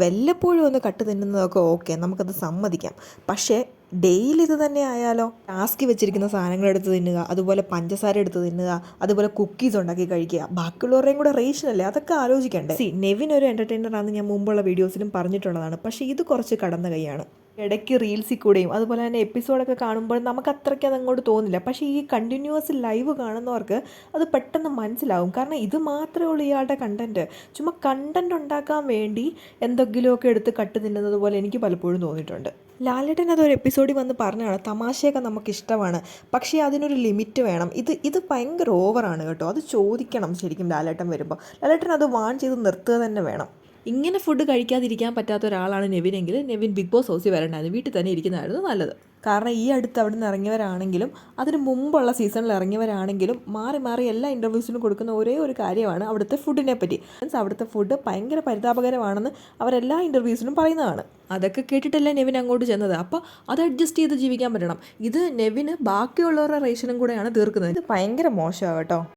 വല്ലപ്പോഴും ഒന്ന് cut തിന്നുന്നതൊക്കെ okay നമുക്കത് സമ്മതിക്കാം. പക്ഷേ ഡെയിലി ഇത് തന്നെ ആയാലോ? ടാസ്ക് വെച്ചിരിക്കുന്ന സാധനങ്ങൾ എടുത്ത് തിന്നുക അതുപോലെ പഞ്ചസാര എടുത്ത് തിന്നുക അതുപോലെ കുക്കീസ് ഉണ്ടാക്കി കഴിക്കുക ബാക്കിയുള്ളവരുടെയും കൂടെ റേഷൻ അല്ലേ? അതൊക്കെ ആലോചിക്കണ്ടേ? സി നെവിൻ ഒരു എന്റർടൈനർ ആണെന്ന് ഞാൻ മുമ്പുള്ള വീഡിയോസിലും പറഞ്ഞിട്ടുള്ളതാണ്. പക്ഷേ ഇത് കുറച്ച് കടന്ന കൈയാണ്. ഇടയ്ക്ക് റീൽസിൽ കൂടെയും അതുപോലെ തന്നെ എപ്പിസോഡൊക്കെ കാണുമ്പോൾ നമുക്ക് അത്രയ്ക്ക് അതങ്ങോട്ട് തോന്നില്ല. പക്ഷേ ഈ കണ്ടിന്യൂസ് ലൈവ് കാണുന്നവർക്ക് അത് പെട്ടെന്ന് മനസ്സിലാവും. കാരണം ഇത് മാത്രമേ ഉള്ളൂ ഇയാളുടെ കണ്ടന്റ് ചുമ്മാ കണ്ടന്റ് ഉണ്ടാക്കാൻ വേണ്ടി എന്തെങ്കിലുമൊക്കെ എടുത്ത് കട്ട് തിന്നുന്നത് പോലെ എനിക്ക് പലപ്പോഴും തോന്നിയിട്ടുണ്ട്. ലാലേട്ടൻ അതൊരു എപ്പിസോഡിൽ വന്ന് പറഞ്ഞതാണ് തമാശയൊക്കെ നമുക്ക് ഇഷ്ടമാണ് പക്ഷേ അതിനൊരു ലിമിറ്റ് വേണം. ഇത് ഇത് ഭയങ്കര ഓവറാണ് കേട്ടോ. അത് ചോദിക്കണം ശരിക്കും ലാലേട്ടൻ വരുമ്പോൾ ലാലേട്ടൻ അത് വാൺ ചെയ്ത് നിർത്തുക തന്നെ വേണം. ഇങ്ങനെ ഫുഡ് കഴിക്കാതിരിക്കാൻ പറ്റാത്ത ഒരാളാണ് നെവിനെങ്കിൽ നെവിൻ ബിഗ് ബോസ് ഹൗസിൽ വരണ്ടായിരുന്നു. വീട്ടിൽ തന്നെ ഇരിക്കുന്നതായിരുന്നു നല്ലത്. കാരണം ഈ അടുത്ത് അവിടെ നിന്ന് ഇറങ്ങിയവരാണെങ്കിലും അതിന് മുമ്പുള്ള സീസണിൽ ഇറങ്ങിയവരാണെങ്കിലും മാറി മാറി എല്ലാ ഇന്റർവ്യൂസിനും കൊടുക്കുന്ന ഒരേ ഒരു കാര്യമാണ് അവിടുത്തെ ഫുഡിനെ പറ്റി. മീൻസ് അവിടുത്തെ ഫുഡ് ഭയങ്കര പരിതാപകരമാണെന്ന് അവരെല്ലാ ഇന്റർവ്യൂസിനും പറയുന്നതാണ്. അതൊക്കെ കേട്ടിട്ടല്ലേ നെവിൻ അങ്ങോട്ട് ചെന്നത്? അപ്പോൾ അത് അഡ്ജസ്റ്റ് ചെയ്ത് ജീവിക്കാൻ പറ്റണം. ഇത് നെവിന് ബാക്കിയുള്ളവരുടെ റേഷനും കൂടെയാണ് തീർക്കുന്നത്. ഇത് ഭയങ്കര മോശമാണ് കേട്ടോ.